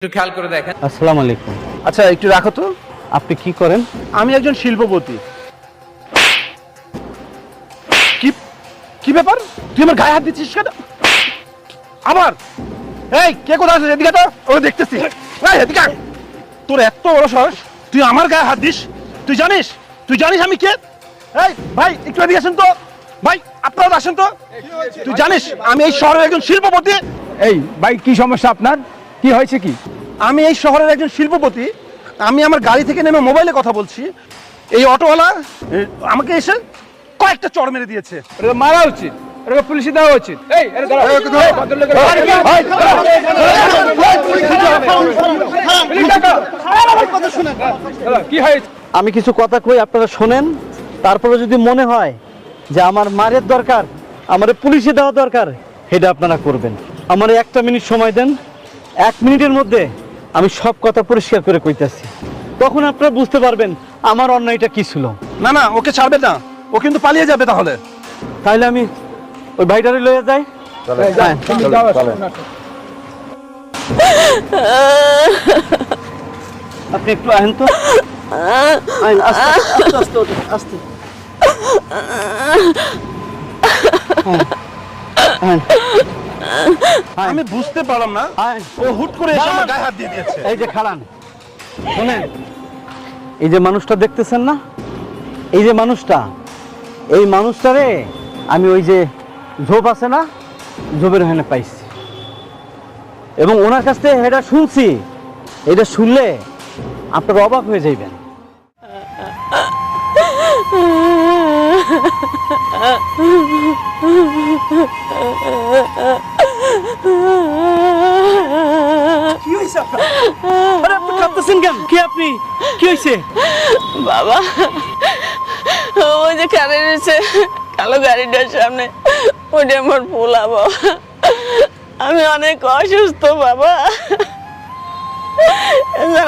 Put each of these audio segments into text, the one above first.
একটু খেয়াল করে দেখেন। আসসালামু আলাইকুম। আচ্ছা একটু রাখো তো। আপনি কি করেন? আমি একজন শিল্পপতি। কি কি ব্যাপার? তুই আমার গায়ে হাত দিচ্ছিস কেন? আবার? এই কে কোথায় আছিস? এদিকে তো। ওকে দেখতেছি। এই এদিকে আয়। তোর এত বড় সাহস। তুই আমার গায়ে হাত দিস? তুই জানিস? তুই জানিস আমি কে? এই ভাই একটু এদিকে আসেন তো। ভাই আপনারা আসেন তো। তুই জানিস আমি এই শহরের একজন শিল্পপতি। এই ভাই কি সমস্যা আপনার? কি হয়েছে কি? আমি এই শহরের একজন শিল্পপতি আমি আমার গাড়ি থেকে নেমে মোবাইলে কথা বলছি। এই অটোওয়ালা এ, আমাকে এসে কয়েকটা চড় মেরে দিয়েছে। এটা মারা উচিত। এটা পুলিশে দেওয়া উচিত। এই এটা দাঁড়াও। এই, ভদ্রলোকের- পুলিশ ডাকো। দাঁড়াও, কি হয়েছে? আমি কিছু কথা কই আপনারা শোনেন। তারপরে যদি মনে হয় যে আমার মারের দরকার আমার পুলিশে দেওয়া দরকার সেটা আপনারা করবেন। আমার একটা মিনিট সময় দেন। এক মিনিটের মধ্যে আমি সব কথা পরিষ্কার করে কইতাছি। তখন আপনারা বুঝতে পারবেন আমার অন্যায়টা কি ছিল। না না ওকে ছাড়বে না। ও কিন্তু পালিয়ে যাবে তাহলে। তাইলে আমি ওই ভাইটারে লয়ে যাই। হ্যাঁ। আপনি একটু আহেন তো। আস্তে আস্তে আমি বুঝতে পারলাম না। ও হুট করে এসে আমার গায়ে হাত দিয়ে দিয়েছে। এই যে খালান শোনেন এই যে মানুষটা দেখতেছেন না? এই যে মানুষটা এই মানুষটারে আমি ওই যে ঝোপ আছে না ঝোপের ওখানে পাইছি। এবং ওনার কাছ থেকে এটা শুনছি এটা শুনলে আপনারা অবাক হয়ে যাইবেন। ওই যে কালো গাড়িটার সামনে আমার পোলা বাবা। আমি অনেক অসুস্থ বাবা।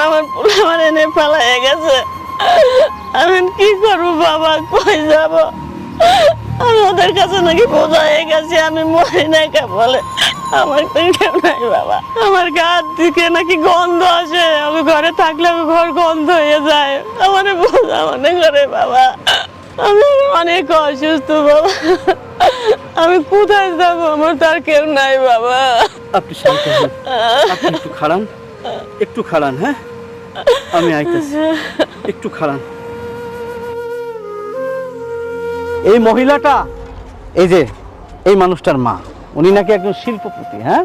আমার পোলা আমার এনে ফেলা গেছে। আমি কি করব বাবা, কই যাব? আমি ওদের কাছে নাকি বোঝা হয়ে গেছে, আমি মরি না কে বলে। আমার নাই, বাবা। আমার গার দিকে নাকি গন্ধ আসে। আমি ঘরে থাকলে আমি ঘর গন্ধ হয়ে যায়। আমার বোঝা মনে করে, বাবা। আমি অনেক অসুস্থ, বাবা। আমি কোথায় যাব? আমার তার কেউ নাই, বাবা। আপনি একটু খাড়ান। একটু খাড়ান হ্যাঁ? আমি একটু খাড়ান। এই মহিলাটা, এই যে, এই মানুষটার মা। উনি নাকি একজন শিল্পপতি হ্যাঁ?